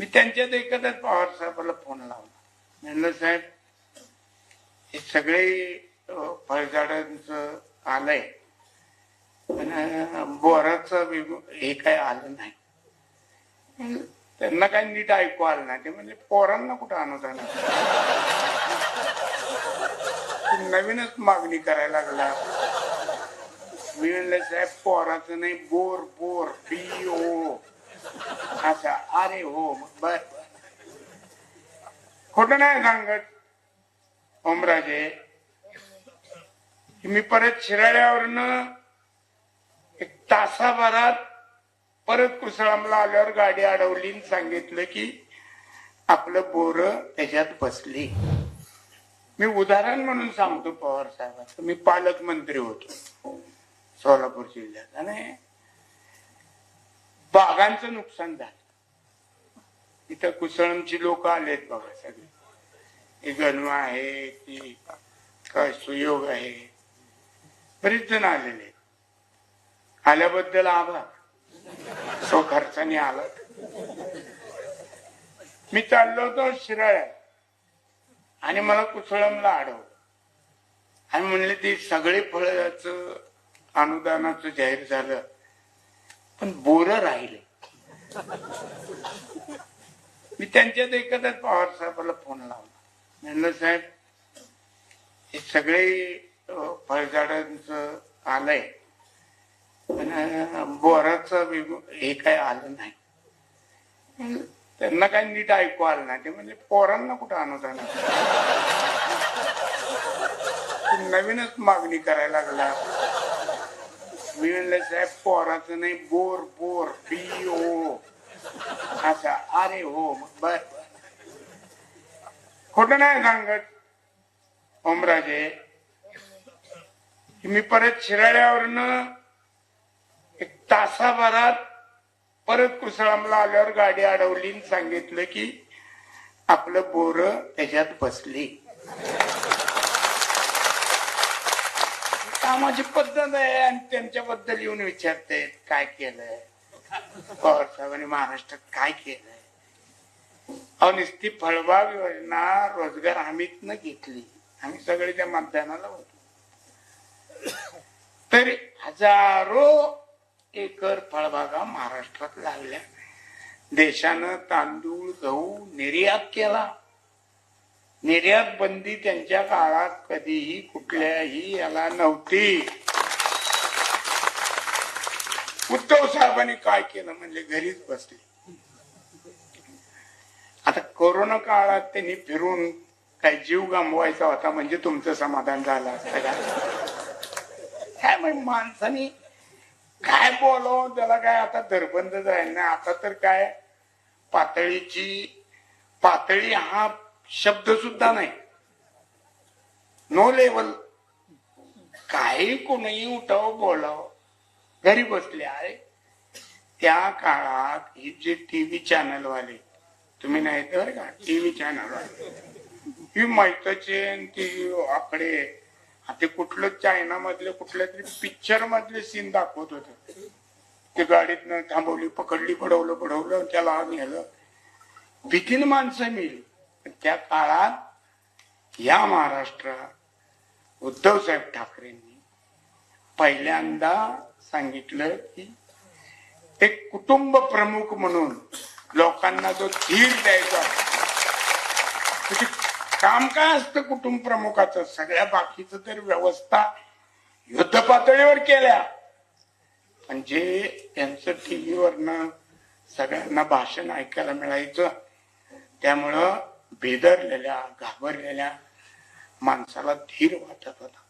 मी त्यांच्यात एकदाच पवार साहेबाला फोन लावला. म्हणलं साहेब हे सगळे फळझाडांचं आलंय पण बोराचं हे काय आलं नाही. त्यांना काही नीट ऐकू आलं नाही. ते म्हणजे पोरांना कुठं अनुदान नवीनच मागणी करायला लागला. मी म्हणलं साहेब पोराचं नाही बोर बोर बी ओ. अच्छा अरे हो बर बर. खोट नाही सांगत ओमराजे. मी परत शिराळ्यावरनं एक तासाभरात परत कुसळामला आल्यावर गाडी अडवली आणि सांगितलं की आपलं बोर त्याच्यात बसली. मी उदाहरण म्हणून सांगतो पवार साहेबांचं. मी पालकमंत्री होतो. सोलापूर जिल्ह्यात. आणि बागांचं नुकसान झालं. इथं कुसळमची लोक आलेत बघा सगळे. ही गणवा आहे ती काय सुयोग आहे. बरीच जण आलेले. आहेत. आल्याबद्दल आभार. सो खर्चाने आला. मी चाललो होतो शिराळ्यात. आणि मला कुसळमला अडवलं आणि म्हणले ते सगळे फळाचं अनुदानाचं जाहीर झालं. पण बोर राहिले. मी त्यांच्यात एकदाच पवार साहेबाला फोन लावला. म्हणलं साहेब हे सगळे फळझाडांच आलंय पण बोराच बोराचं हे काय आलं नाही. त्यांना काही नीट ऐकू आलं नाही. ते म्हणजे पोरांना कुठं अनुदान नवीनच मागणी करायला लागला. म्हणलं साहेब पोराचं नाही बोर बोर बी ओ. अच्छा अरे हो बर बर. खोट नाही सांगत ओमराजे. की मी परत शिराळ्यावरनं एक तासाभरात परत कुसळामला आल्यावर गाडी अडवली आणि सांगितलं की आपलं बोर त्याच्यात बसली. कामाची पद्धत आहे आणि त्यांच्याबद्दल येऊन विचारते काय केलंय? पवार साहेबांनी महाराष्ट्रात काय केलंय? अनिस्ती फळबाग योजना रोजगार हमीतनं घेतली. आम्ही सगळे त्या मतदानाला होतो. तरी हजारो एकर फळबागा महाराष्ट्रात लागल्या. देशानं तांदूळ गहू निर्यात केला. निर्यात बंदी त्यांच्या काळात कधीही कुठल्याही याला नव्हती. उद्धव साहेबांनी काय केलं? म्हणजे घरीच बसले. आता कोरोना काळात त्यांनी फिरून काय जीव गमवायचा होता म्हणजे तुमचं समाधान झालं असतं काय म्हणजे माणसाने काय बोलावं? त्याला काय आता दरबंद जाईल ना आता तर काय? पातळीची पातळी हा शब्द सुद्धा नाही. नो लेवल काही कोणी उठाव बोलाव. घरी बसले आहे. त्या काळात हे जे टीव्ही चॅनल वाले तुम्ही नाही तर का? टीव्ही चॅनल वाले. ही माहितीचे ती आकडे ते कुठलं चायना मधले कुठल्या तरी पिक्चर मधले सीन दाखवत होते. ते गाडीतनं थांबवली पकडली पडवलं पडवलं त्याला नेलं. भीतीनं माणसं मिळली. त्या काळात या महाराष्ट्रात उद्धव साहेब ठाकरेंनी पहिल्यांदा सांगितलं की एक कुटुंब प्रमुख म्हणून लोकांना जो धीर द्यायचा म्हणजे काम काय असतं कुटुंब प्रमुखाचं? सगळ्या बाकीचं तर व्यवस्था युद्ध पातळीवर केल्या. पण जे त्यांचं टीव्हीवरनं सगळ्यांना भाषण ऐकायला मिळायचं त्यामुळं बेदरलेल्या घाबरलेल्या माणसाला धीर वाटत होता.